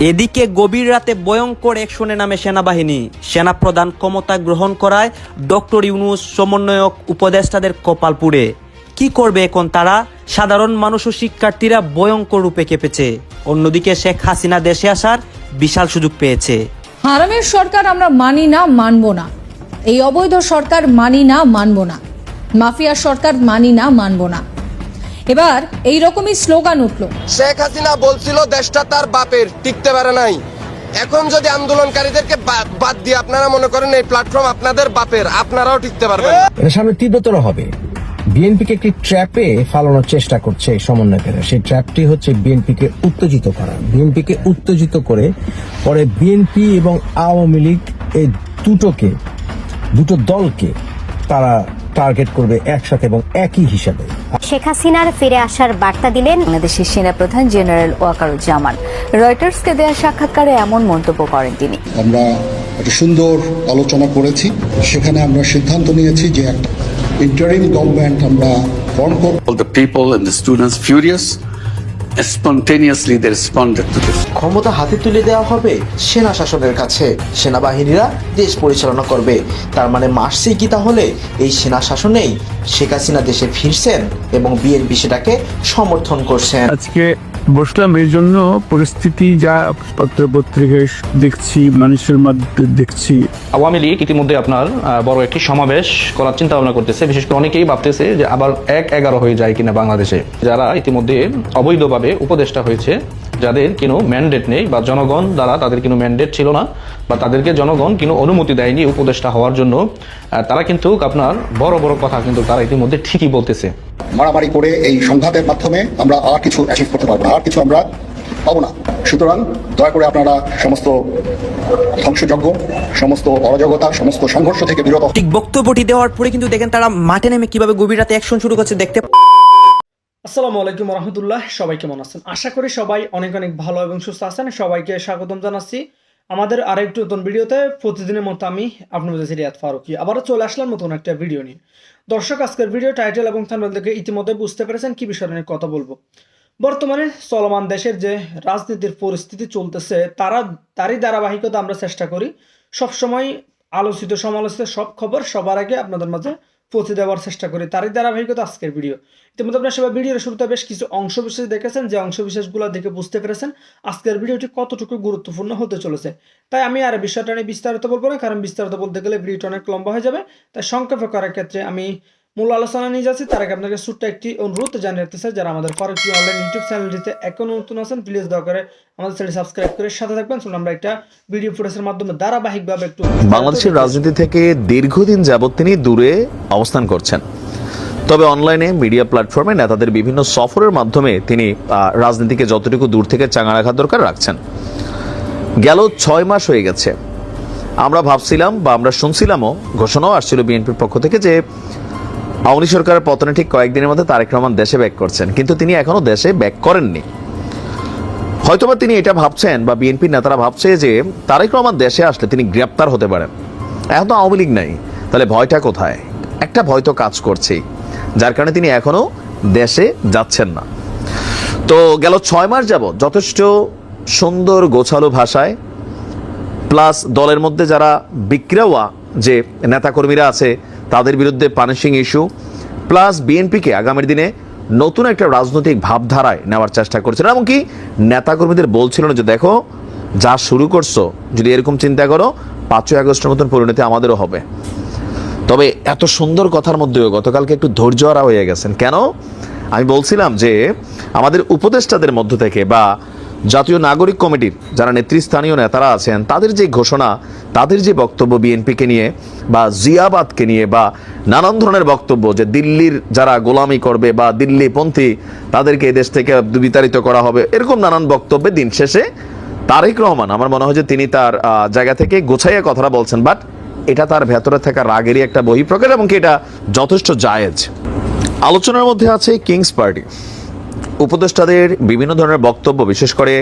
এদিকে গভীর রাতে ভয়ঙ্কর একশনে নামে সেনাবাহিনী। সেনা সেনাপ্রধান ক্ষমতা গ্রহণ করায় ডক্টর ইউনুস সমন্বয়ক উপদেষ্টাদের কপাল পুড়ে। কি করবে এখন তারা? সাধারণ মানুষ ও শিক্ষার্থীরা ভয়ঙ্কর রূপে কেঁপেছে। অন্যদিকে শেখ হাসিনা দেশে আসার বিশাল সুযোগ পেয়েছে। হারামের সরকার আমরা মানি না, মানব না। এই অবৈধ সরকার মানি না, মানব না। মাফিয়া সরকার মানি না, মানব না। এবার এই রকমই স্লোগান উঠল। শেখ হাসিনা বলছিল দেশটা তার বাপের টিকতে পারে নাই। এখন যদি আন্দোলনকারীদেরকে বাদ দিয়ে আপনারা মনে করেন এই প্ল্যাটফর্ম আপনাদের বাপের আপনারাও টিকতে পারবেন। এটা সামনে তীব্রতর হবে। বিএনপিকে একটি ট্র্যাপে ফালানোর চেষ্টা করছে এই সমন্বয়কেরা। সেই ট্র্যাপটি হচ্ছে বিএনপিকে উত্তেজিত করা। বিএনপিকে উত্তেজিত করে পরে বিএনপি এবং আওয়ামী লীগ এই দুটোকে দুটো দলকে তারা টার্গেট করবে একসাথে এবং একই হিসাবে। শেখ হাসিনার ফিরে আসার বার্তা দিলেন বাংলাদেশের সেনাপ্রধান জেনারেল ওয়াকারুজ্জামান। রয়টার্সকে দেওয়া সাক্ষাৎকারে এমন মন্তব্য করেন তিনি। আমরা একটা সুন্দর আলোচনা করেছি। সেখানে আমরা সিদ্ধান্ত নিয়েছি যে একটা ইন্টারিম গভর্নমেন্ট আমরা ফর্ম করব। All the people and the students furious. Spontaneously, they responded to this. ক্ষমতা হাতে তুলে দেওয়া হবে সেনা শাসনের কাছে। সেনাবাহিনীরা দেশ পরিচালনা করবে। তার মানে মার্সি কি তাহলে? এই সেনা শাসনেই শেখ হাসিনা দেশে ফিরছেন এবং বিএনপি সেটাকে সমর্থন করছেন। আজকে বসলাম এই জন্য পরিস্থিতি যা পত্র পত্রিকায় দেখছি, মানুষের মধ্যে দেখছি। আওয়ামী লীগ ইতিমধ্যে আপনার বড় একটি সমাবেশ করার চিন্তা ভাবনা করতেছে। বিশেষ করে অনেকেই ভাবতেছে যে আবার এক এগারো হয়ে যায় কিনা বাংলাদেশে। যারা ইতিমধ্যে অবৈধভাবে উপদেষ্টা হয়েছে যাদের কোনো ম্যান্ডেট নেই বা জনগণ দ্বারা তাদের কোনো ম্যান্ডেট ছিল না বা তাদেরকে জনগণ কোনো অনুমতি দেয়নি উপদেষ্টা হওয়ার জন্য তারা কিন্তু আপনার বড় বড় কথা কিন্তু তারা ইতিমধ্যে ঠিকই বলতেছে। মারামারি করে এই সংঘাতের মাধ্যমে আমরা আর কিছু অ্যাচিভ করতে পারব না আর কিছু আমরা পাবো না। সুতরাং দয়া করে আপনারা সমস্ত ধ্বংসযজ্ঞ সমস্ত অরাজকতা সমস্ত সংঘর্ষ থেকে বিরত ঠিক বক্তব্যটি দেওয়ার পরে কিন্তু দেখেন তারা মাঠে নেমে কীভাবে গভীর রাতে অ্যাকশন শুরু করছে দেখতে আসসালামু আলাইকুম রহমতুল্লাহ, সবাই কেমন আছেন? আশা করি সবাই অনেক অনেক ভালো এবং সুস্থ আছেন। সবাইকে স্বাগতম জানাচ্ছি আমাদের আরেকটু নতুন ভিডিওতে। প্রতিদিনের মতো আমি আপনাদের কাছে রিয়াদ ফারুকি। আবারও চলে আসলাম নতুন একটা ভিডিও নিয়ে। দর্শক, আজকের ভিডিও টাইটেল এবং থাম্বনেল দেখে ইতিমধ্যে বুঝতে পেরেছেন কি বিষয় নিয়ে কথা বলব। বর্তমানে চলমান দেশের যে রাজনীতির পরিস্থিতি চলতেছে, তারা, তারই ধারাবাহিকতা আমরা চেষ্টা করি। সবসময় আলোচিত, সমালোচিত সব খবর সবার আগে আপনাদের মাঝে পৌঁছে দেওয়ার চেষ্টা করি। তারই ধারাবাহিকতা আজকের ভিডিও। ইতিমধ্যে আপনার সবাই ভিডিওর শুরুতে বেশ কিছু অংশ বিশেষ দেখেছেন, যে অংশ বিশেষগুলো দেখে বুঝতে পেরেছেন আজকের ভিডিওটি কতটুকু গুরুত্বপূর্ণ হতে চলেছে। তাই আমি আর বিষয়টা নিয়ে বিস্তারিত বলব না, কারণ বিস্তারিত বলতে গেলে ভিডিওটা অনেক লম্বা হয়ে যাবে। তাই সংক্ষেপে করার ক্ষেত্রে আমি মূল আলোচনা নিয়ে যাচ্ছি। তার আগে আপনাকে ছোট্ট একটি অনুরোধ জানিয়ে রাখতে চাই যারা আমাদের ফারুকি অনলাইন ইউটিউব চ্যানেলটিতে এখনও নতুন আছেন প্লিজ দয়া করে আমাদের চ্যানেল সাবস্ক্রাইব করে সাথে থাকবেন। চলুন আমরা একটা ভিডিও ফুটেজের মাধ্যমে ধারাবাহিকভাবে একটু বাংলাদেশের রাজনীতি থেকে দীর্ঘদিন যাবৎ তিনি দূরে অবস্থান করছেন। তবে অনলাইনে মিডিয়া প্ল্যাটফর্মে নেতাদের বিভিন্ন সফরের মাধ্যমে তিনি রাজনীতিকে যতটুকু দূর থেকে চাঙা রাখার দরকার রাখছেন। গেল ছয় মাস হয়ে গেছে। আমরা ভাবছিলাম বা আমরা শুনছিলামও ঘোষণাও আসছিল বিএনপির পক্ষ থেকে যে আওয়ামী সরকারের পতনে ঠিক কয়েকদিনের মধ্যে তারেক রহমান দেশে ব্যাক করছেন। কিন্তু তিনি এখনও দেশে ব্যাক করেননি। হয়তোবা তিনি এটা ভাবছেন বা বিএনপির নেতারা ভাবছে যে তারেক রহমান দেশে আসলে তিনি গ্রেপ্তার হতে পারেন। এখন তো আওয়ামী লীগ নাই। তাহলে ভয়টা কোথায়? একটা ভয় তো কাজ করছেই। যার কারণে তিনি এখনও দেশে যাচ্ছেন না। তো গেল ছয় মাস যাব যথেষ্ট সুন্দর গোছালো ভাষায় প্লাস দলের মধ্যে যারা বিক্রেওয়া যে নেতাকর্মীরা আছে তাদের বিরুদ্ধে পানিশিং ইস্যু প্লাস বিএনপিকে আগামীর দিনে নতুন একটা রাজনৈতিক ভাবধারায় নেওয়ার চেষ্টা করছিলেন এমনকি নেতাকর্মীদের বলছিলেন যে, দেখো, যা শুরু করছ, যদি এরকম চিন্তা করো, পাঁচই আগস্টের মতন পরিণতি আমাদেরও হবে। তবে এত সুন্দর কথার মধ্যেও গতকালকে একটু ধৈর্য হারা হয়ে গেছেন। কেন? আমি বলছিলাম যে, আমাদের উপদেষ্টাদের মধ্য থেকে বা জাতীয় নাগরিক কমিটির যারা নেতৃস্থানীয় নেতারা আছেন, তাদের যে ঘোষণা, তাদের যে বক্তব্য বিএনপিকে নিয়ে বা জিয়াবাদকে নিয়ে বা নানান ধরনের বক্তব্য যে দিল্লির যারা গোলামি করবে বা দিল্লিপন্থী, তাদেরকে এদেশ থেকে বিতাড়িত করা হবে, এরকম নানান বক্তব্যে দিন শেষে তারেক রহমান, আমার মনে হয় যে তিনি তার জায়গা থেকে গোছাইয়া কথাটা বলছেন, বাট এটা তার ভেতরে থাকা রাগেরই একটা বহিঃপ্রকাশ এবং কি এটা যথেষ্ট জায়েজ। আলোচনার মধ্যে আছে কিংস পার্টি। উপদেষ্টাদের বিভিন্ন ধরনের বক্তব্য, বিশেষ করে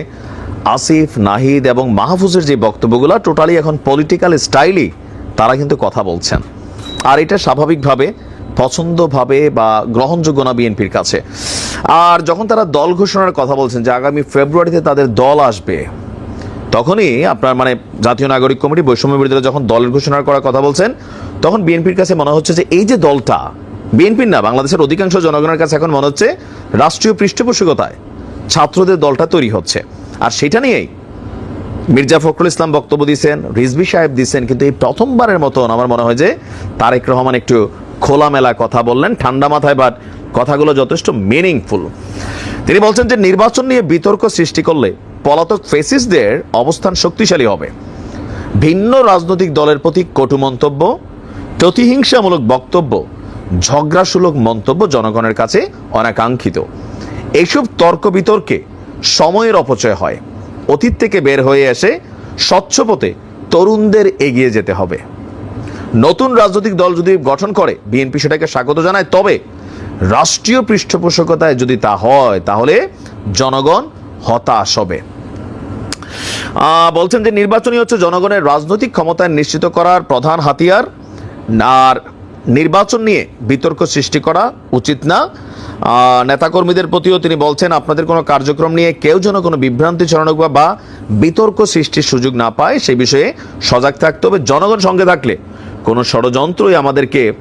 আসিফ, নাহিদ এবং মাহফুজের যে বক্তব্যগুলো, টোটালি এখন পলিটিক্যাল স্টাইলই তারা কিন্তু কথা বলছেন। আর এটা স্বাভাবিকভাবে পছন্দভাবে বা গ্রহণযোগ্য না বিএনপির কাছে। আর যখন তারা দল ঘোষণার কথা বলছেন যে আগামী ফেব্রুয়ারিতে তাদের দল আসবে, তখনই আপনার মানে জাতীয় নাগরিক কমিটি বৈষম্য বিরোধীরা যখন দলের ঘোষণা করার কথা বলছেন, তখন বিএনপির কাছে মনে হচ্ছে যে এই যে দলটা বিএনপির না, বাংলাদেশের অধিকাংশ জনগণের কাছে এখন মনে হচ্ছে রাষ্ট্রীয় পৃষ্ঠপোষকতায় ছাত্রদের দলটা তৈরি হচ্ছে। আর সেটা নিয়েই মির্জা ফখরুল ইসলাম বক্তব্য দিয়েছেন, রিজভি সাহেব দিয়েছেন, কিন্তু এই প্রথমবারের মতন আমার মনে হয় যে তারেক রহমান একটু খোলামেলা কথা বললেন, ঠান্ডা মাথায়, বাট কথাগুলো যথেষ্ট মিনিংফুল তিনি বলছেন যে নির্বাচন নিয়ে বিতর্ক সৃষ্টি করলে পলাতক ফেসিসদের অবস্থান শক্তিশালী হবে। ভিন্ন রাজনৈতিক দলের প্রতি কটু মন্তব্য, প্রতিহিংসামূলক বক্তব্য ঝগড়াসুলভ মন্তব্য জনগণের কাছে অনাকাঙ্ক্ষিত। এইসব তর্ক বিতর্কে সময়ের অপচয় হয়। অতীত থেকে বের হয়ে এসে স্বচ্ছ পথে তরুণদের এগিয়ে যেতে হবে। নতুন রাজনৈতিক দল যদি গঠন করে, বিএনপি সেটাকে স্বাগত জানায়, তবে রাষ্ট্রীয় পৃষ্ঠপোষকতায় যদি তা হয়, তাহলে জনগণ হতাশ হবে। বলছেন যে নির্বাচনই হচ্ছে জনগণের রাজনৈতিক ক্ষমতায় নিশ্চিত করার প্রধান হাতিয়ার। আর নির্বাচন নিয়ে বিতর্ক সৃষ্টি করা উচিত না। নেতাকর্মীদের প্রতিও তিনি বলছেন, আপনাদের কোনো কার্যক্রম নিয়ে কেউ যেন কোনো বিভ্রান্তি ছড়ানো বা- বিতর্ক সৃষ্টির সুযোগ না পায় সেই বিষয়ে সজাগ থাকতে হবে। জনগণ সঙ্গে থাকলে কোনো ষড়যন্ত্রই আমাদেরকে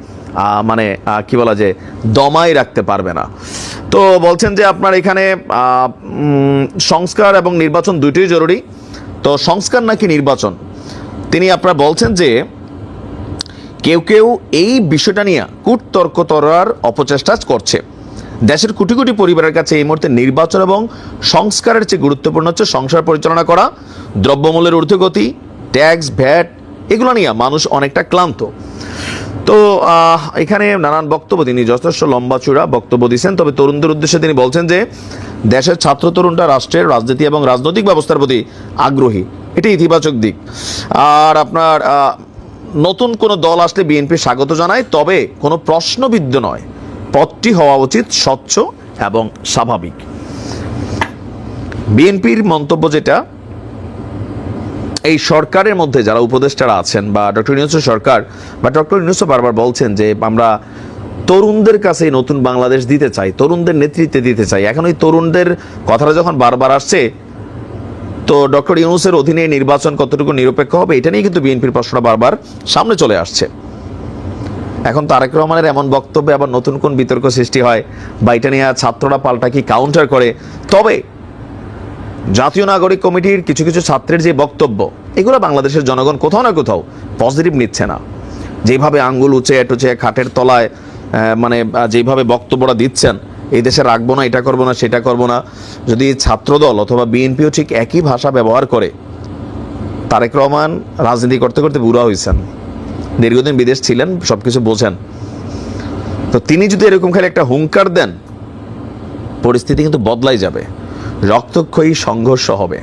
মানে কি বলা যায় দমাই রাখতে পারবে না। তো বলছেন যে আপনার এখানে সংস্কার এবং নির্বাচন দুটোই জরুরি। তো সংস্কার নাকি নির্বাচন? তিনি আপনার বলছেন যে কেউ কেউ এই বিষয়টা নিয়ে কূটতর্ক তরার অপচেষ্টা করছে। দেশের কোটি কোটি পরিবারের কাছে এই মুহূর্তে নির্বাচন এবং সংস্কারের চেয়ে গুরুত্বপূর্ণ হচ্ছে সংসার পরিচালনা করা, দ্রব্যমূল্যের ঊর্ধ্বগতি, ট্যাক্স, ভ্যাট, এগুলো নিয়ে মানুষ অনেকটা ক্লান্ত। তো এখানে নানান বক্তব্য তিনি যথেষ্ট লম্বা চূড়া বক্তব্য দিচ্ছেন। তবে তরুণদের উদ্দেশ্যে তিনি বলছেন যে, দেশের ছাত্র তরুণরা রাষ্ট্রের রাজনীতি এবং রাজনৈতিক ব্যবস্থার প্রতি আগ্রহী। এটি ইতিবাচক দিক। আর আপনার নতুন কোনো দল আসলে বিএনপি স্বাগত জানায়, তবে কোনো প্রশ্নবিদ্ধ নয়। পথটি হওয়া উচিত স্বচ্ছ এবং স্বাভাবিক। বিএনপির মন্তব্য যেটা, এই সরকারের মধ্যে যারা উপদেষ্টারা আছেন বা ডক্টর ইউনুসের সরকার বা ডক্টর ইউনুসও বারবার বলছেন যে আমরা তরুণদের কাছে নতুন বাংলাদেশ দিতে চাই, তরুণদের নেতৃত্বে দিতে চাই। এখন ওই তরুণদের কথাটা যখন বারবার আসছে তো ডক্টর ইউনুসের অধীনে নির্বাচন কতটুকু নিরপেক্ষ হবে, এটা নিয়ে কিন্তু বিএনপির প্রশ্নটা বারবার সামনে চলে আসছে। এখন তারেক রহমানের এমন বক্তব্যে আবার নতুন কোন বিতর্ক সৃষ্টি হয় বা এটা নিয়ে ছাত্ররা পাল্টা কি কাউন্টার করে? তবে জাতীয় নাগরিক কমিটির কিছু কিছু ছাত্রের যে বক্তব্য, এগুলো বাংলাদেশের জনগণ কোথাও না কোথাও পজিটিভ নিচ্ছে না। যেভাবে আঙ্গুল উঁচে টুচে খাটের তলায় মানে যেভাবে বক্তব্যটা দিচ্ছেন এই দেশে রাখব না, এটা করব না, সেটা করব না। যদি ছাত্রদল অথবা বিএনপিও ঠিক একই ভাষা ব্যবহার করে, তারেক রহমান রাজনীতি করতে করতে বুড়া হয়েছেন দীর্ঘদিন বিদেশ ছিলেন সব কিছু বোঝেন। তো তিনি যদি এরকম খালি একটা হুঙ্কার দেন, পরিস্থিতি কিন্তু বদলাই যাবে, রক্তক্ষয়ী সংঘর্ষ হবে।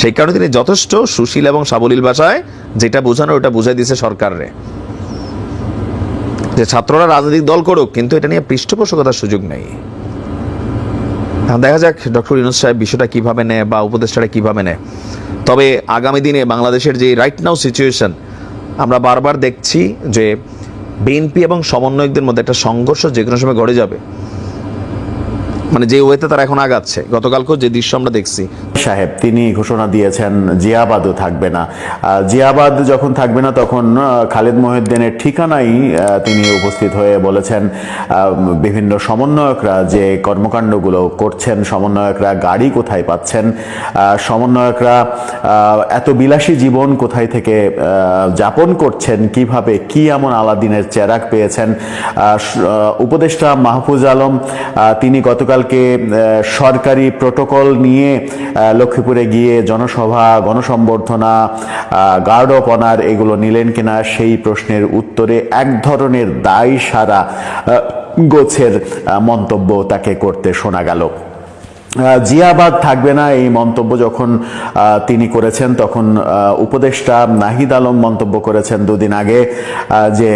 সেই কারণে তিনি যথেষ্ট সুশীল এবং সাবলীল ভাষায় যেটা বোঝানো, ওটা বুঝাই দিয়েছে সরকারে যে ছাত্ররা রাজনৈতিক দল করুক, কিন্তু এটা নিয়ে পৃষ্ঠপোষকতার সুযোগ নেই। দেখা যাক ডক্টর ইউনুস সাহেব বিষয়টা কীভাবে নেয় বা উপদেষ্টারা কীভাবে নেয়। তবে আগামী দিনে বাংলাদেশের যে রাইট নাও সিচুয়েশন আমরা বারবার দেখছি যে বিএনপি এবং সমন্বয়কদের মধ্যে একটা সংঘর্ষ যে কোনো সময় গড়ে যাবে। মানে যে ওয়েতে তারা এখন আগাচ্ছে। গতকালকেও যে দৃশ্য আমরা দেখছি সাহেব, তিনি ঘোষণা দিয়েছেন জিয়াবাদও থাকবে না। জিয়াবাদ যখন থাকবে না, তখন খালেদ মহিউদ্দিনের ঠিকানাই তিনি উপস্থিত হয়ে বলেছেন বিভিন্ন সমন্বয়করা যে কর্মকাণ্ডগুলো করছেন, সমন্বয়করা গাড়ি কোথায় পাচ্ছেন সমন্বয়করা এত বিলাসী জীবন কোথায় থেকে যাপন করছেন, কীভাবে কি এমন আলাদিনের চেরাক পেয়েছেন উপদেষ্টা মাহফুজ আলম তিনি গতকালকে সরকারি প্রোটোকল নিয়ে লক্ষ্মীপুরে গিয়ে জনসভা, গণসম্বর্ধনা গার্ড অফ অনার এগুলো নিলেন কিনা সেই প্রশ্নের উত্তরে এক ধরনের দায় সারা গোছের মন্তব্য তাকে করতে শোনা গেল। জিয়াবাদ থাকবে না। এই মন্তব্য যখন তিনি করেছেন, তখন উপদেষ্টা নাহিদ আলম মন্তব্য করেছেন দুদিন আগে যে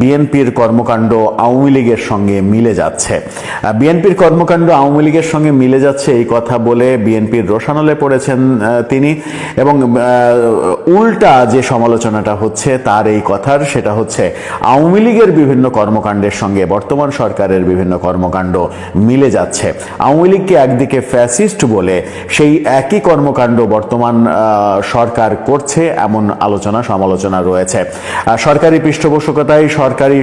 বিএনপির কর্মকাণ্ড আওয়ামী লীগের সঙ্গে মিলে যাচ্ছে। বিএনপির কর্মকাণ্ড আওয়ামী লীগের সঙ্গে মিলে যাচ্ছে এই কথা বলে বিএনপির রোশানলে পড়েছেন তিনি। এবং উল্টা যে সমালোচনাটা হচ্ছে তার এই কথার, সেটা হচ্ছে আওয়ামী লীগের বিভিন্ন কর্মকাণ্ডের সঙ্গে বর্তমান সরকারের বিভিন্ন কর্মকাণ্ড মিলে যাচ্ছে। আওয়ামী লীগকে একদিকে ফ্যাসিস্ট বলে সেই একই কর্মকাণ্ড বর্তমান সরকার করছে এমন আলোচনা, সমালোচনা রয়েছে। সরকারি পৃষ্ঠপোষকতায় সরকারি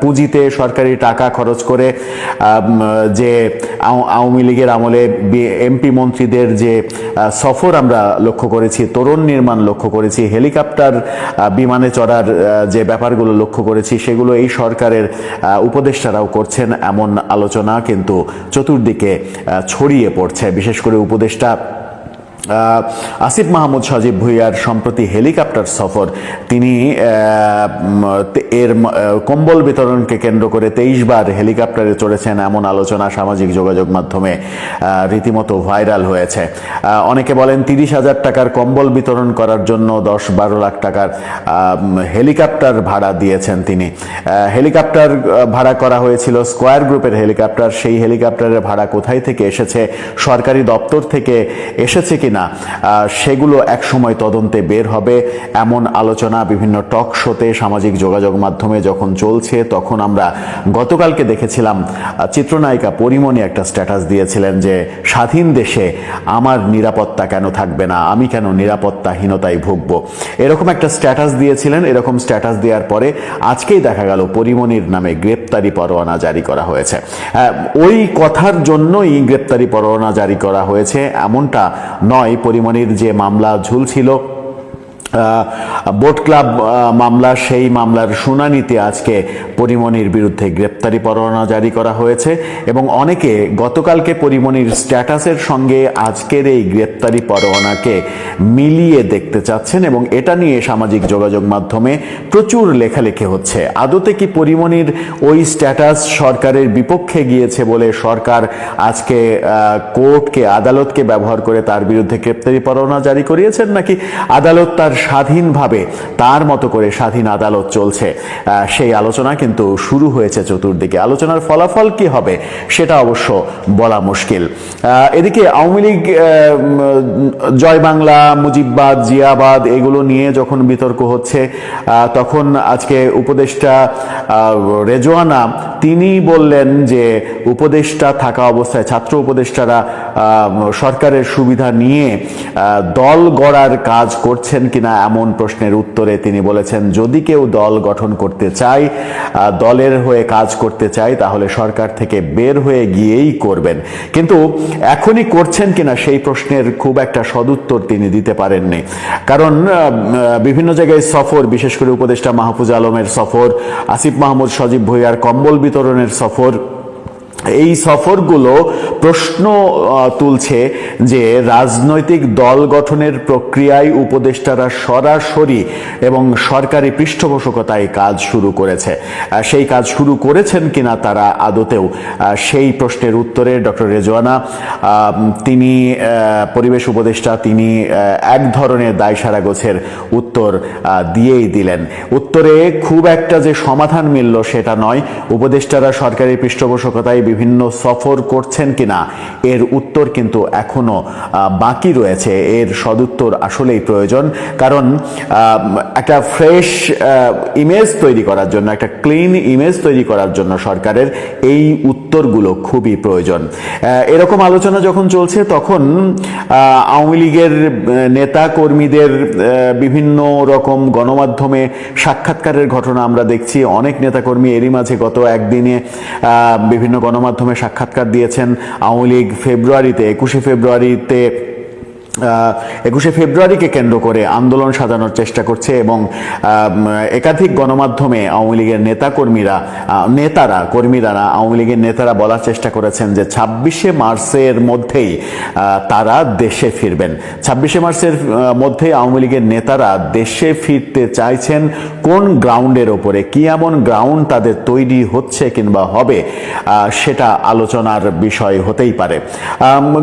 পুঁজিতে সরকারি টাকা খরচ করে যে আওয়ামী লীগের আমলে এমপি মন্ত্রীদের যে সফর আমরা লক্ষ্য করেছি, তরুণ নির্মাণ লক্ষ্য করেছি, হেলিকপ্টার বিমানে চড়ার যে ব্যাপারগুলো লক্ষ্য করেছি, সেগুলো এই সরকারের উপদেষ্টারাও করছেন এমন আলোচনা, কিন্তু চতুর্দিকে আহ, ছড়িয়ে পড়ছে। বিশেষ করে উপদেষ্টা আসিফ মাহমুদ সজীব ভুইয়ার সম্প্রতি হেলিকপ্টার সফর। তিনি এর কম্বল বিতরণকে কেন্দ্র করে তেইশ বার হেলিকপ্টারে চড়েছেন এমন আলোচনা সামাজিক যোগাযোগ মাধ্যমে রীতিমতো ভাইরাল হয়েছে। অনেকে বলেন তিরিশ হাজার টাকার কম্বল বিতরণ করার জন্য দশ বারো লাখ টাকার হেলিকপ্টার ভাড়া দিয়েছেন তিনি। হেলিকপ্টার ভাড়া করা হয়েছিল স্কোয়ার গ্রুপের হেলিকপ্টার। সেই হেলিকপ্টারের ভাড়া কোথায় থেকে এসেছে? সরকারি দপ্তর থেকে এসেছে কিনা সেগুলো এক সময় তদন্তে বের হবে। এমন আলোচনা বিভিন্ন টক শোতে, সামাজিক যোগাযোগ মাধ্যমে যখন চলছে, তখন আমরা গতকালকে দেখেছিলাম চিত্রনায়িকা পরিমণি একটা স্ট্যাটাস দিয়েছিলেন যে, স্বাধীন দেশে আমার নিরাপত্তা কেন থাকবে না, আমি কেন নিরাপত্তাহীনতায় ভুগবো। এরকম একটা স্ট্যাটাস দিয়েছিলেন, এরকম স্ট্যাটাস দেওয়ার পরে আজকেই দেখা গেল পরিমণির নামে গ্রেপ্তারি পরোয়ানা জারি করা হয়েছে। ওই কথার জন্যই গ্রেপ্তারি পরোয়ানা জারি করা হয়েছে, এমনটা নয় পরিমণির যে মামলা ঝুলছিল বোট ক্লাব মামলা, সেই মামলার শুনানিতে আজকে পরিমণির বিরুদ্ধে গ্রেপ্তারি পরোয়ানা জারি করা হয়েছে এবং অনেকে গতকালকে পরিমণির স্ট্যাটাসের সঙ্গে আজকের এই গ্রেপ্তারি পরোয়ানাকে মিলিয়ে দেখতে চাচ্ছেন এবং এটা নিয়ে সামাজিক যোগাযোগ মাধ্যমে প্রচুর লেখালেখি হচ্ছে। আদতে কি পরিমণির ওই স্ট্যাটাস সরকারের বিপক্ষে গিয়েছে বলে সরকার আজকে কোর্টকে, আদালতকে ব্যবহার করে তার বিরুদ্ধে গ্রেপ্তারি পরোয়ানা জারি করিয়েছেন নাকি আদালত তার স্বাধীনভাবে তার মতো করে স্বাধীন আদালত চলছে। সেই আলোচনা কিন্তু শুরু হয়েছে চতুর্দিকে। আলোচনার ফলাফল কি হবে সেটা অবশ্য বলা মুশকিল। এদিকে আওয়ামী লীগ জয় বাংলা মুজিববাদ জিয়াবাদ এগুলো নিয়ে যখন বিতর্ক হচ্ছে তখন আজকে উপদেষ্টা আহ, রেজওয়ানা তিনি বললেন যে উপদেষ্টা থাকা অবস্থায় ছাত্র উপদেষ্টারা সরকারের সুবিধা নিয়ে দল গড়ার কাজ করছেন কিনা এমন প্রশ্নের উত্তরে তিনি বলেছেন, যদি কেউ দল গঠন করতে চায় দলের হয়ে কাজ করতে চায়, তাহলে সরকার থেকে বের হয়ে গিয়েই করবেন। কিন্তু এখনই করছেন কিনা সেই প্রশ্নের খুব একটা সদুত্তর তিনি দিতে পারেননি। কারণ বিভিন্ন জায়গায় সফর, বিশেষ করে উপদেষ্টা মাহফুজ আলমের সফর, আসিফ মাহমুদ সজীব ভুইয়ার কম্বল বিতরণের সফর এই সফরগুলো প্রশ্ন তুলছে যে রাজনৈতিক দল গঠনের প্রক্রিয়ায় উপদেষ্টারা সরাসরি এবং সরকারি পৃষ্ঠপোষকতায় কাজ শুরু করেছে। সেই কাজ শুরু করেছেন কিনা তারা আদতেও। সেই প্রশ্নের উত্তরে ডক্টর রেজওয়ানা তিনি পরিবেশ উপদেষ্টা, তিনি এক ধরনের দায়সারা গোছের উত্তর দিয়েই দিলেন। উত্তরে খুব একটা যে সমাধান মিলল সেটা নয়। উপদেষ্টারা সরকারি পৃষ্ঠপোষকতায় বিভিন্ন সফর করছেন কিনা এর উত্তর কিন্তু এখনও আহ, বাকি রয়েছে। এর সদুত্তর আসলেই প্রয়োজন। কারণ একটা ফ্রেশ ইমেজ তৈরি করার জন্য একটা ক্লিন ইমেজ তৈরি করার জন্য সরকারের এই উত্তরগুলো খুবই প্রয়োজন। এরকম আলোচনা যখন চলছে তখন আওয়ামী লীগের নেতা কর্মীদের বিভিন্ন রকম গণমাধ্যমে সাক্ষাৎকারের ঘটনা আমরা দেখছি। অনেক নেতাকর্মী এরই মাঝে গত একদিনে বিভিন্ন গণমাধ্যমে সাক্ষাৎকার দিয়েছেন আওয়ামী লীগ ফেব্রুয়ারিতে একুশে ফেব্রুয়ারিতে। একুশে ফেব্রুয়ারিকে কেন্দ্র করে আন্দোলন সাজানোর চেষ্টা করছে এবং একাধিক গণমাধ্যমে আওয়ামী লীগের নেতাকর্মীরা নেতারা কর্মীরা আওয়ামী লীগের নেতারা বলার চেষ্টা করেছেন যে ছাব্বিশে মার্চের মধ্যেই তারা দেশে ফিরবেন। ছাব্বিশে মার্চের মধ্যে আওয়ামী লীগের নেতারা দেশে ফিরতে চাইছেন কোন গ্রাউন্ডের ওপরে, কি এমন গ্রাউন্ড তাদের তৈরি হচ্ছে কিংবা হবে সেটা আলোচনার বিষয় হতেই পারে।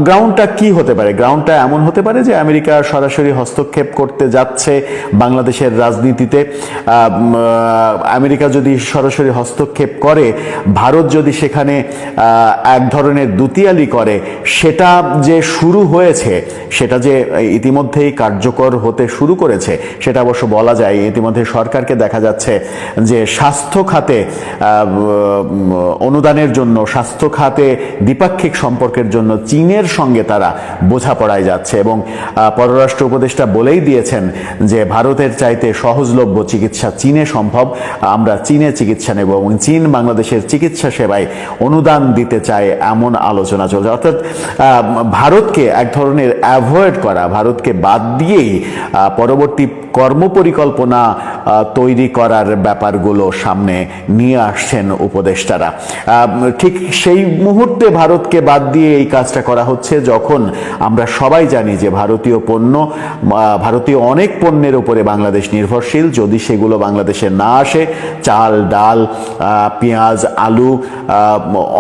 গ্রাউন্ডটা কি হতে পারে? গ্রাউন্ডটা এমন হতে পারে যে আমেরিকা সরাসরি হস্তক্ষেপ করতে যাচ্ছে বাংলাদেশের রাজনীতিতে। আমেরিকা যদি সরাসরি হস্তক্ষেপ করে, ভারত যদি সেখানে এক ধরনের দুতিয়ালি করে, সেটা যে শুরু হয়েছে, সেটা যে ইতিমধ্যেই কার্যকর হতে শুরু করেছে, সেটা অবশ্য বলা যায়। ইতিমধ্যে সরকারকে দেখা যাচ্ছে যে স্বাস্থ্য খাতে অনুদানের জন্য, স্বাস্থ্য খাতে দ্বিপাক্ষিক সম্পর্কের জন্য চীনের সঙ্গে তারা বোঝাপড়ায় যাচ্ছে এবং আহ, পররাষ্ট্র উপদেষ্টা বলেই দিয়েছেন যে ভারতের চাইতে সহজলভ্য চিকিৎসা চীনে সম্ভব আমরা চীনে চিকিৎসা নেব এবং চীন বাংলাদেশের চিকিৎসা সেবায় অনুদান দিতে চায় এমন আলোচনা চলছে। অর্থাৎ ভারতকে এক ধরনের অ্যাভয়েড করা ভারতকে বাদ দিয়েই পরবর্তী কর্মপরিকল্পনা তৈরি করার ব্যাপারগুলো সামনে নিয়ে আসছেন উপদেষ্টারা। ঠিক সেই মুহূর্তে ভারতকে বাদ দিয়ে এই কাজটা করা হচ্ছে যখন আমরা সবাই জানি যে ভারতীয় পণ্য ভারতীয় অনেক পণ্যের উপরে বাংলাদেশ নির্ভরশীল। যদি সেগুলো বাংলাদেশে না আসে, চাল, ডাল পেঁয়াজ, আলু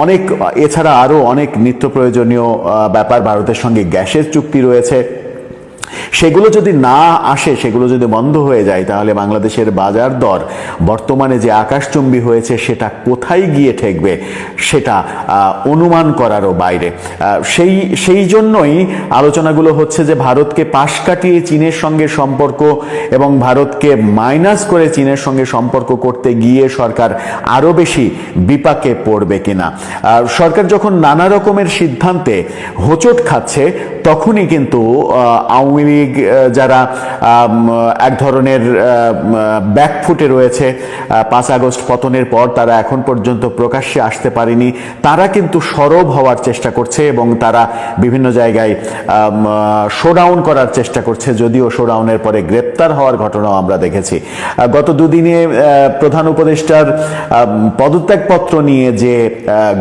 অনেক, এছাড়া আরও অনেক নিত্য প্রয়োজনীয় ব্যাপার ভারতের সঙ্গে গ্যাসের চুক্তি রয়েছে। সেগুলো যদি না আসে, সেগুলো যদি বন্ধ হয়ে যায়, তাহলে বাংলাদেশের বাজার দর বর্তমানে যে আকাশচুম্বী হয়েছে, সেটা কোথায় গিয়ে ঠেকবে, সেটা অনুমান করারও বাইরে। সেই সেই জন্যই আলোচনাগুলো হচ্ছে যে ভারতকে পাশ কাটিয়ে চীনের সঙ্গে সম্পর্ক এবং ভারতকে মাইনাস করে চীনের সঙ্গে সম্পর্ক করতে গিয়ে সরকার আরও বেশি বিপাকে পড়বে কিনা। সরকার যখন নানা রকমের সিদ্ধান্তে হোঁচট খাচ্ছে তখনই কিন্তু আওয়ামী লীগ যারা এক ধরনের ব্যাকফুটে রয়েছে পাঁচ আগস্ট পতনের পর তারা এখন পর্যন্ত প্রকাশ্যে আসতে পারেনি, তারা কিন্তু সরব হওয়ার চেষ্টা করছে এবং তারা বিভিন্ন জায়গায় শোডাউন করার চেষ্টা করছে, যদিও শোডাউনের পরে গ্রেপ্তার হওয়ার ঘটনাও আমরা দেখেছি। গত দুদিনে প্রধান উপদেষ্টার পদত্যাগপত্র নিয়ে যে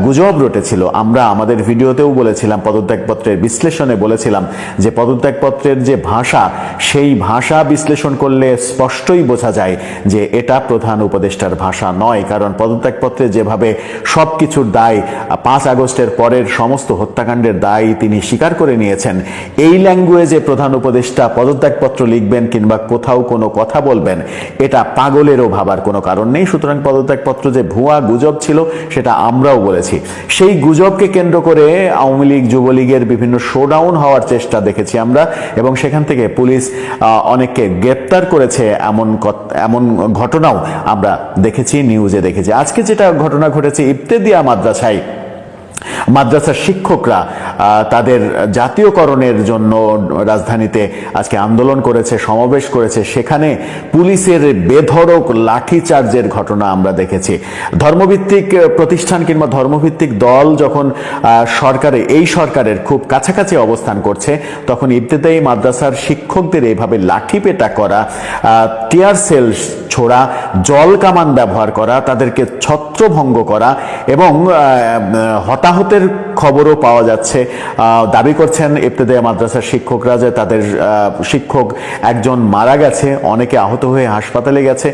গুজব রটেছিল, আমরা আমাদের ভিডিওতেও বলেছিলাম, পদত্যাগপত্রের বিশ্লেষণে বলেছিলাম যে পদত্যাগপত্রের যে ভাষা, সেই ভাষা বিশ্লেষণ করলে স্পষ্টই বোঝা যায় যে এটা প্রধান উপদেষ্টার ভাষা নয়। কারণ পদত্যাগপত্রে যেভাবে সব কিছুর দায়, পাঁচ আগস্টের পরের সমস্ত হত্যাকাণ্ডের দায় তিনি স্বীকার করে নিয়েছেন, এই ল্যাঙ্গুয়েজে প্রধান উপদেষ্টা পদত্যাগপত্র লিখবেন কিংবা কোথাও কোনো কথা বলবেন, এটা পাগলেরও ভাবার কোনো কারণ নেই। সুতরাং পদত্যাগপত্র যে ভুয়া গুজব ছিল, সেটা আমরাও বলেছি। সেই গুজবকে কেন্দ্র করে আওয়ামী লীগ, যুবলীগের বিভিন্ন শোডাউন হওয়ার চেষ্টা দেখেছি আমরা এবং সেখান থেকে পুলিশ অনেককে গ্রেপ্তার করেছে এমন এমন ঘটনাও আমরা দেখেছি, নিউজে দেখেছি। আজকে যেটা ঘটনা ঘটেছে, ইফতেদিয়া মাদ্রাসায় মাদ্রাসার শিক্ষকরা তাদের জাতীয়করণের জন্য রাজধানীতে আজকে আন্দোলন করেছে সমাবেশ করেছে। সেখানে পুলিশের বেধড়ক লাঠিচার্জের ঘটনা আমরা দেখেছি। ধর্মভিত্তিক প্রতিষ্ঠান কিংবা ধর্মভিত্তিক দল যখন সরকারে এই সরকারের খুব কাছাকাছি অবস্থান করছে তখন ইবতেদায়ী মাদ্রাসার শিক্ষকদের এইভাবে লাঠি পেটা করা টিয়ার সেল ছোড়া জল কামান ব্যবহার করা তাদেরকে ছত্রভঙ্গ করা এবং আহ, হতাহতের খবরও পাওয়া যাচ্ছে। দাবি করছেন ইবতেদায়া মাদ্রাসার শিক্ষকরা যে তাদের শিক্ষক একজন মারা গেছে, অনেকে আহত হয়ে হাসপাতালে গেছে।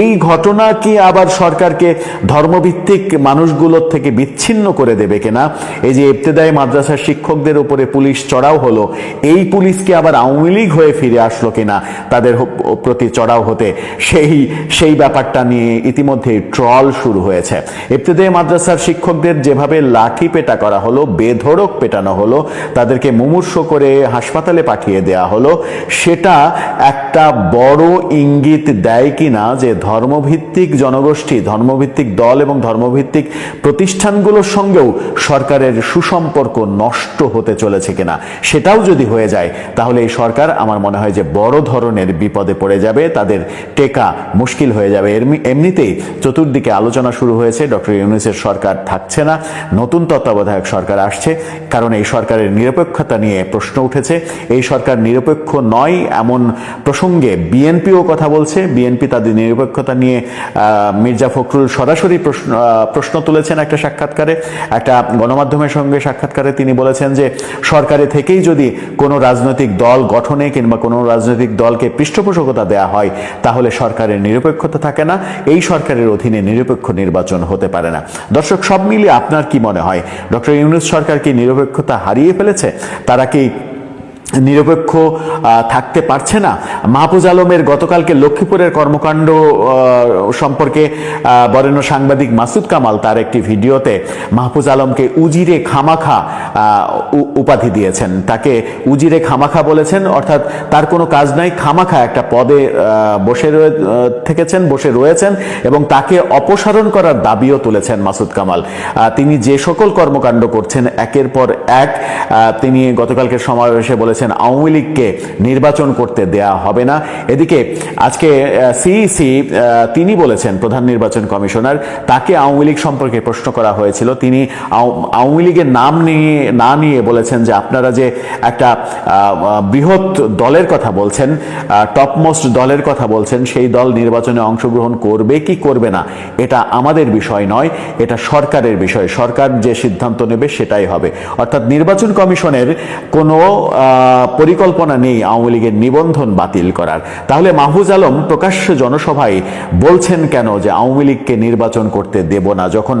এই ঘটনা কি আবার সরকারকে ধর্মভিত্তিক মানুষগুলোর থেকে বিচ্ছিন্ন করে দেবে কিনা? এই যে ইবতেদায়ী মাদ্রাসার শিক্ষকদের উপরে পুলিশ চড়াও হলো, এই পুলিশ কি আবার আওয়ামী লীগ হয়ে ফিরে আসলো কিনা? তাদের প্রতি চড়াও হতে সেই সেই ব্যাপারটা নিয়ে ইতিমধ্যে ট্রল শুরু হয়েছে। ইবতেদায়ী মাদ্রাসার শিক্ষকদের যেভাবে লাঠি পেটা করা হলো, বেধড়ক পেটানো হলো, তাদেরকে মুমূর্ষ করে হাসপাতালে পাঠিয়ে দেয়া হলো। সেটা একটা বড় ইঙ্গিত দেয় কিনা যে ধর্মভিত্তিক জনগোষ্ঠী, ধর্মভিত্তিক দল এবং ধর্মভিত্তিক প্রতিষ্ঠানগুলোর সঙ্গেও সরকারের সুসম্পর্ক নষ্ট হতে চলেছে কিনা, সেটাও যদি হয়ে যায়, তাহলে এই সরকার আমার মনে হয় যে বড় ধরনের বিপদে পড়ে যাবে, তাদের টেকা মুশকিল হয়ে যাবে। এমনি- এমনিতেই চতুর্দিকে আলোচনা শুরু হয়েছে, ডক্টর ইউনুসের সরকার থাকছে না, নতুন তত্ত্বাবধায়ক সরকার আসছে। কারণ এই সরকারের নিরপেক্ষতা নিয়ে প্রশ্ন উঠেছে। এই সরকার নিরপেক্ষ নয়, এমন প্রসঙ্গে বিএনপিও কথা বলছে। বিএনপি তাদের নিরপেক্ষতা নিয়ে মির্জা ফখরুল সরাসরি প্রশ্ন প্রশ্ন তুলেছেন একটা সাক্ষাৎকারে। একটা গণমাধ্যমের সঙ্গে সাক্ষাৎকারে তিনি বলেছেন যে, সরকারে থেকেই যদি কোনো রাজনৈতিক দল গঠনে কিংবা কোনো রাজনৈতিক দলকে পৃষ্ঠপোষকতা দেয়া হয়, তাহলে সরকারের নিরপেক্ষতা থাকে না। এই সরকারের অধীনে নিরপেক্ষ নির্বাচন হতে পারে না। দর্শক, সব মিলিয়ে আপনার কি মনে হয়? ডক্টর ইউনুস সরকার কি নিরপেক্ষতা হারিয়ে ফেলেছে তারা কি নিরপেক্ষ থাকতে পারছে না। মাহফুজ আলমের গতকালকে লক্ষ্মীপুরের কর্মকাণ্ড সম্পর্কে বরেণ্য সাংবাদিক মাসুদ কামাল তার একটি ভিডিওতে মাহফুজ আলমকে উজিরে খামাখা উপাধি দিয়েছেন। তাকে উজিরে খামাখা বলেছেন, অর্থাৎ তার কোনো কাজ নাই, খামাখা একটা পদে বসে রয়ে থেকেছেন, বসে রয়েছেন এবং তাকে অপসারণ করার দাবিও তুলেছেন মাসুদ কামাল। তিনি যে সকল কর্মকাণ্ড করছেন, একের পর এক তিনি গতকালকে সমাবেশে বলেছেন আওয়ামী লীগকে নির্বাচন করতে দেয়া হবে না। এদিকে আজকে সিইসি তিনি বলেছেন, প্রধান নির্বাচন কমিশনার, তাকে আওয়ামী লীগ সম্পর্কে প্রশ্ন করা হয়েছিল। তিনি আও- আওয়ামী লীগের নাম নিয়ে, না নিয়ে বলেছেন যে আপনারা যে একটা বৃহৎ দলের কথা বলছেন টপমোস্ট দলের কথা বলছেন, সেই দল নির্বাচনে অংশগ্রহণ করবে কি করবে না, এটা আমাদের বিষয় নয়, এটা সরকারের বিষয়। সরকার যে সিদ্ধান্ত নেবে সেটাই হবে। অর্থাৎ নির্বাচন কমিশনের কোনো পরিকল্পনা নেই আওয়ামী লীগের নিবন্ধন বাতিল করার। তাহলে মাহফুজ আলম প্রকাশ্য জনসভায় বলছেন কেন যে আওয়ামী লীগকে নির্বাচন করতে দেব না? যখন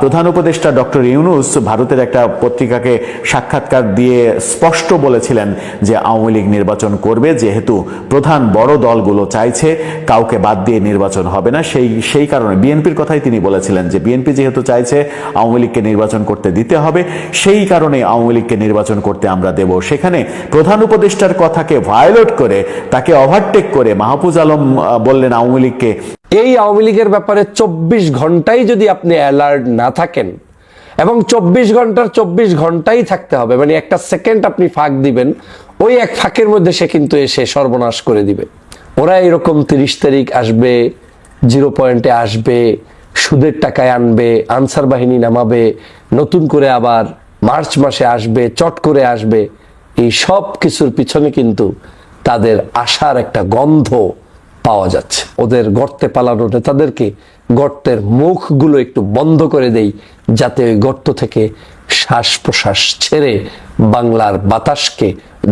প্রধান উপদেষ্টা ডক্টর ইউনুস ভারতের একটা পত্রিকাকে সাক্ষাৎকার দিয়ে স্পষ্ট বলেছিলেন যে আওয়ামী লীগ নির্বাচন করবে, যেহেতু প্রধান বড় দলগুলো চাইছে, কাউকে বাদ দিয়ে নির্বাচন হবে না। সেই সেই কারণে, বিএনপির কথাই তিনি বলেছিলেন যে বিএনপি যেহেতু চাইছে আওয়ামী লীগকে নির্বাচন করতে দিতে হবে, সেই কারণে আওয়ামী লীগকে নির্বাচন করতে আমরা দেব। সেখানে প্রধান উপদেষ্টার কথাকে ভায়োলেট করে, তাকে ওভারটেক করে মাহফুজ আলম বললেন আওয়ামী লীগকে। এই আওয়ামী লীগের ব্যাপারে চব্বিশ ঘন্টাই যদি আপনি অ্যালার্ট না থাকেন, এবং চব্বিশ ঘণ্টার চব্বিশ ঘন্টাই থাকতে হবে মানে একটা সেকেন্ড আপনি ফাঁক দিবেন, ওই এক ফাঁকের মধ্যে সে কিন্তু এসে সর্বনাশ করে দিবে। ওরা এরকম তিরিশ তারিখ আসবে, জিরো পয়েন্টে আসবে, সুদের টাকায় আনবে, আনসার বাহিনী নামাবে, নতুন করে আবার মার্চ মাসে আসবে, চট করে আসবে। এই সব কিছুর পিছনে কিন্তু তাদের আশার একটা গন্ধ পাওয়া যাচ্ছে। ওদের গর্তে পালানো নেতাদেরকে গর্তের মুখগুলো একটু বন্ধ করে দেই, যাতে ওই গর্ত থেকে শ্বাস প্রশ্বাস ছেড়ে বাংলার বাতাসকে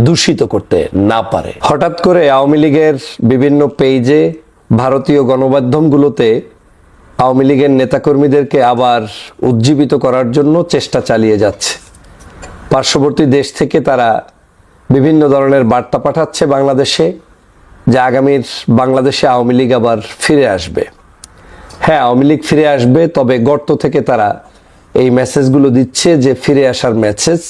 দূষিত করতে না পারে। হঠাৎ করে আওয়ামী লীগের বিভিন্ন পেজে ভারতীয় গণমাধ্যমগুলোতে আওয়ামী লীগের নেতাকর্মীদেরকে আবার উজ্জীবিত করার জন্য চেষ্টা চালিয়ে যাচ্ছে। পার্শ্ববর্তী দেশ থেকে তারা বিভিন্ন ধরনের বার্তা পাঠাচ্ছে বাংলাদেশে, যে আগামীর বাংলাদেশে আওয়ামী লীগ আবার ফিরে আসবে। হ্যাঁ আওয়ামী লীগ ফিরে আসবে, তবে গর্ত থেকে তারা এই মেসেজগুলো দিচ্ছে যে ফিরে আসার মেসেজ।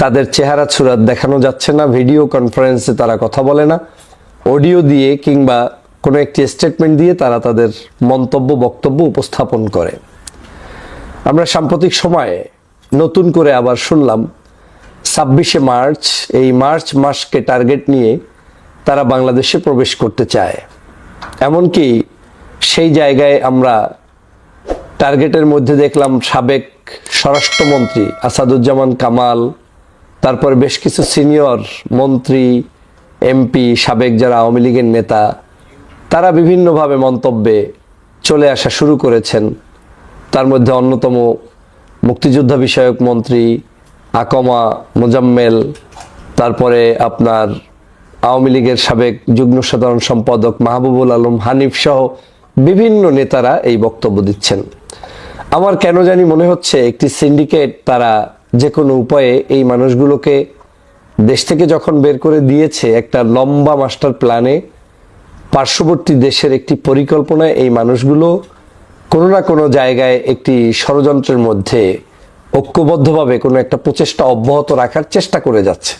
তাদের চেহারা ছুরাত দেখানো যাচ্ছে না, ভিডিও কনফারেন্সে তারা কথা বলে না। অডিও দিয়ে কিংবা কোনো একটি স্টেটমেন্ট দিয়ে তারা তাদের মন্তব্য, বক্তব্য উপস্থাপন করে। আমরা সাম্প্রতিক সময়ে নতুন করে আবার শুনলাম ছাব্বিশে মার্চ, এই মার্চ মাসকে টার্গেট নিয়ে তারা বাংলাদেশে প্রবেশ করতে চায়। এমনকি সেই জায়গায় আমরা টার্গেটের মধ্যে দেখলাম সাবেক স্বরাষ্ট্রমন্ত্রী আসাদুজ্জামান কামাল, তারপর বেশ কিছু সিনিয়র মন্ত্রী, এমপি, সাবেক যারা আওয়ামী লীগের নেতা, তারা বিভিন্নভাবে মন্তব্যে চলে আসা শুরু করেছেন। তার মধ্যে অন্যতম মুক্তিযোদ্ধা বিষয়ক মন্ত্রী আকমা মোজাম্মেল, তারপরে আপনার আওয়ামী লীগের সাবেক যুগ্ম সাধারণ সম্পাদক মাহবুবুল আলম হানিফ সহ বিভিন্ন নেতারা এই বক্তব্য দিচ্ছেন। আমার কেন জানি মনে হচ্ছে একটি সিন্ডিকেট তারা যে কোনো উপায়ে এই মানুষগুলোকে দেশ থেকে যখন বের করে দিয়েছে একটা লম্বা মাস্টার প্ল্যানে, পার্শ্ববর্তী দেশের একটি পরিকল্পনায় এই মানুষগুলো কোনো না কোনো জায়গায় একটি ষড়যন্ত্রের মধ্যে ঐক্যবদ্ধভাবে কোনো একটা প্রচেষ্টা অব্যাহত রাখার চেষ্টা করে যাচ্ছে।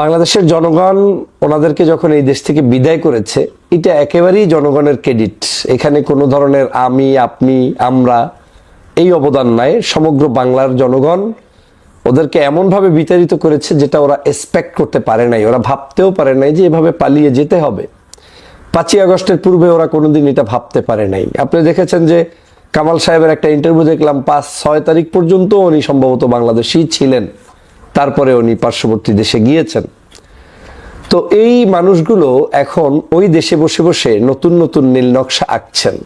বাংলাদেশের জনগণ ওনাদেরকে যখন এই দেশ থেকে বিদায় করেছে, এটা একেবারেই জনগণের ক্রেডিট। এখানে কোনো ধরনের আমি, আপনি, আমরা এই অবদান নাই। সমগ্র বাংলার জনগণ ওদেরকে এমনভাবে বিতাড়িত করেছে যেটা ওরা এক্সপেক্ট করতে পারে নাই। ওরা ভাবতেও পারে নাই যে এভাবে পালিয়ে যেতে হবে। পাঁচই আগস্টের পূর্বে ওরা কোনোদিন এটা ভাবতে পারে নাই। আপনি দেখেছেন যে কামাল সাহেবের একটা ইন্টারভিউ দেখলাম, পাঁচ, ছয় তারিখ পর্যন্ত উনি সম্ভবত বাংলাদেশেই ছিলেন। তারপরে উনি পার্শ্ববর্তী দেশে গিয়েছেন। তো এই মানুষগুলো এখন ওই দেশে বসে বসে নতুন নতুন নীল নকশা আঁকছেন।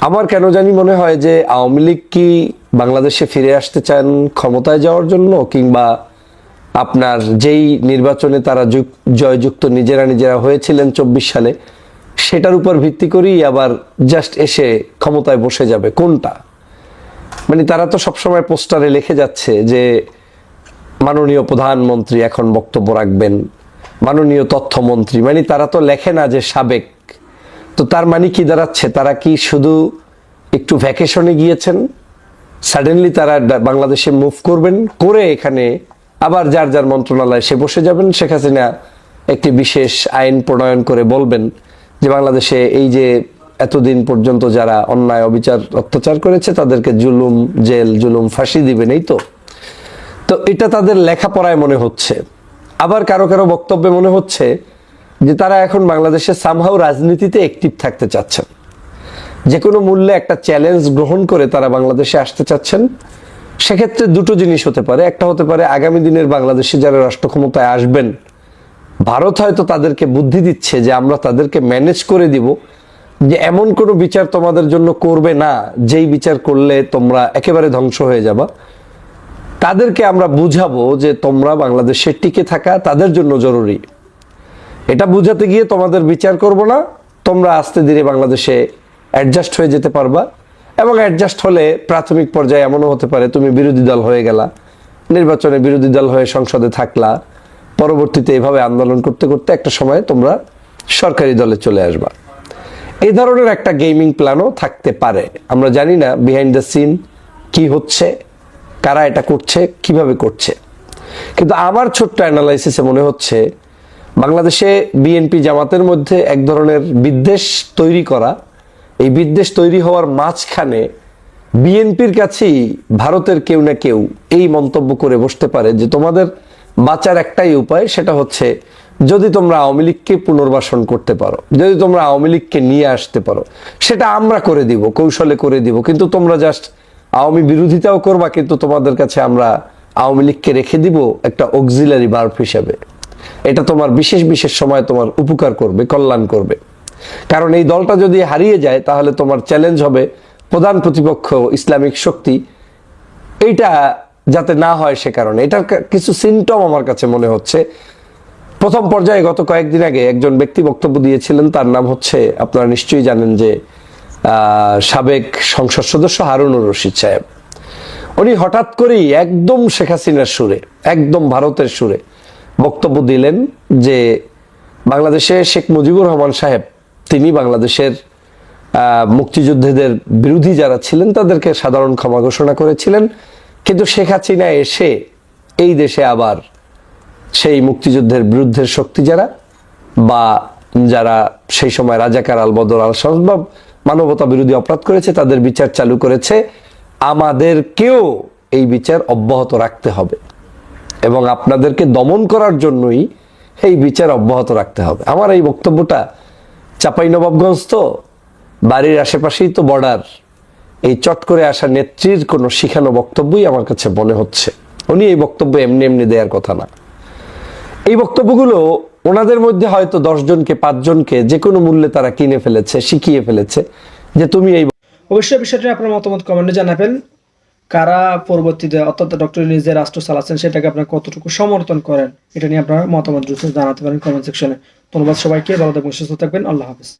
আমার কেন জানি মনে হয় যে আওয়ামী লীগ কি বাংলাদেশে ফিরে আসতে চান ক্ষমতায় যাওয়ার জন্য, কিংবা আপনার যেই নির্বাচনে তারা যুক- জয়যুক্ত নিজেরা নিজেরা হয়েছিলেন চব্বিশ সালে সেটার উপর ভিত্তি করেই আবার জাস্ট এসে ক্ষমতায় বসে যাবে। কোনটা? মানে তারা তো সবসময় পোস্টারে লিখে যাচ্ছে যে, মাননীয় প্রধানমন্ত্রী এখন বক্তব্য রাখবেন, মাননীয় তথ্যমন্ত্রী। মানে তারা তো লেখে না যে সাবেক। তো তার মানে কি দাঁড়াচ্ছে? তারা কি শুধু একটু ভ্যাকেশনে গিয়েছেন? সাডেনলি তারা বাংলাদেশে মুভ করবেন? করে এখানে আবার যার যার মন্ত্রণালয়ে সে বসে যাবেন? শেখ হাসিনা একটি বিশেষ আইন প্রণয়ন করে বলবেন যে বাংলাদেশে এই যে এতদিন পর্যন্ত যারা অন্যায়, অবিচার, অত্যাচার করেছে, তাদেরকে জুলুম, জেল, জুলুম, ফাঁসি দিবেন, এই তো? তো এটা তাদের লেখাপড়ায় মনে হচ্ছে। আবার কারও কারও বক্তব্যে মনে হচ্ছে যে তারা এখন বাংলাদেশে সামহাও রাজনীতিতে অ্যাক্টিভ থাকতে চাচ্ছেন। যে কোনো মূল্যে একটা চ্যালেঞ্জ গ্রহণ করে তারা বাংলাদেশে আসতে চাচ্ছেন। সেক্ষেত্রে দুটো জিনিস হতে পারে। একটা হতে পারে আগামী দিনের বাংলাদেশে যারা রাষ্ট্র ক্ষমতায় আসবেন ভারত হয়তো তাদেরকে বুদ্ধি দিচ্ছে যে আমরা তাদেরকে ম্যানেজ করে দিব, যে এমন কোনো বিচার তোমাদের জন্য করবে না, যেই বিচার করলে তোমরা একেবারে ধ্বংস হয়ে যাবা। তাদেরকে আমরা বুঝাবো যে তোমরা বাংলাদেশের টিকে থাকা তাদের জন্য জরুরি। এটা বুঝাতে গিয়ে তোমাদের বিচার করব না, তোমরা আস্তে ধীরে বাংলাদেশে অ্যাডজাস্ট হয়ে যেতে পারবা এবং অ্যাডজাস্ট হলে প্রাথমিক পর্যায়ে এমনও হতে পারে, তুমি বিরোধী দল হয়ে গেলা, নির্বাচনে বিরোধী দল হয়ে সংসদে থাকলা পরবর্তীতে এভাবে আন্দোলন করতে করতে একটা সময় তোমরা সরকারি দলে চলে আসবা। এই ধরনের একটা গেমিং প্ল্যানও থাকতে পারে। আমরা জানি না বিহাইন্ড দ্য সিন কি হচ্ছে, কারা এটা করছে, কীভাবে করছে। কিন্তু আমার ছোট্ট অ্যানালাইসিসে মনে হচ্ছে, বাংলাদেশে বিএনপি জামাতের মধ্যে এক ধরনের বিদ্বেষ তৈরি করা, এই বিদ্বেষ তৈরি হওয়ার মাঝখানে বিএনপির কাছেই ভারতের কেউ না কেউ এই মন্তব্য করে বসতে পারে যে তোমাদের বাঁচার একটাই উপায় সেটা হচ্ছে যদি তোমরা আওয়ামী লীগকে পুনর্বাসন করতে পারো, যদি তোমরা আওয়ামী লীগকে নিয়ে আসতে পারো, সেটা আমরা করে দিব, কৌশলে করে দিব, কিন্তু তোমরা জাস্ট আওয়ামী বিরোধিতাও করবা, কিন্তু তোমাদের কাছে আমরা আওয়ামী লীগকে রেখে দিব একটা অক্সিলারি বার্ব হিসাবে। এটা তোমার বিশেষ বিশেষ সময় তোমার উপকার করবে, কল্যাণ করবে। কারণ এই দলটা যদি হারিয়ে যায়, তাহলে তোমার চ্যালেঞ্জ হবে প্রধান প্রতিপক্ষ ইসলামিক শক্তি। এইটা যাতে না হয় সে কারণে। এটার কিছু সিমটম আমার কাছে মনে হচ্ছে। প্রথম পর্যায়ে গত কয়েকদিন আগে একজন ব্যক্তি বক্তব্য দিয়েছিলেন, তার নাম হচ্ছে, আপনারা নিশ্চয়ই জানেন যে সাবেক সংসদ সদস্য হারুনুর রশিদ সাহেব। উনি হঠাৎ করেই একদম শেখ হাসিনার সুরে, একদম ভারতের সুরে বক্তব্য দিলেন যে, বাংলাদেশে শেখ মুজিবুর রহমান সাহেব, তিনি বাংলাদেশের মুক্তিযোদ্ধাদের বিরোধী যারা ছিলেন, তাদেরকে সাধারণ ক্ষমা ঘোষণা করেছিলেন। কিন্তু শেখ হাসিনা এসে এই দেশে আবার সেই মুক্তিযুদ্ধের বিরুদ্ধের শক্তি যারা বা যারা সেই সময় রাজাকার আল বদর আল সসবাব মানবতা বিরোধী অপরাধ করেছে, তাদের বিচার চালু করেছে। আমাদেরকেও এই বিচার অব্যাহত রাখতে হবে এবং আপনাদেরকে দমন করার জন্যই এই বিচার অব্যাহত রাখতে হবে। আমার এই বক্তব্যটা চাপাই নবাবগঞ্জ তো, বাড়ির আশেপাশেই তো বর্ডার এই চট করে আসা নেত্রীর কোনো শিখানো বক্তব্যই আমার কাছে মনে হচ্ছে। উনি এই বক্তব্য এমনি এমনি দেওয়ার কথা না। এই বক্তব্যগুলো ওনাদের মধ্যে হয়তো দশজনকে পাঁচজনকে যে কোনো মূল্যে তারা কিনে ফেলেছে, শিখিয়ে ফেলেছে যে তুমি এই অবশ্যই বিষয়টি আপনার মতামত কমেন্টে জানাবেন। কারা পরবর্তীতে, অর্থাৎ ডক্টর নিজে রাষ্ট্র চালাচ্ছেন সেটাকে আপনার কতটুকু সমর্থন করেন, এটা নিয়ে আপনার মতামত জানাতে পারেন কমেন্ট সেকশনে ধন্যবাদ সবাইকে, ভালো থাকবেন, সুস্থ থাকবেন, আল্লাহ হাফিজ।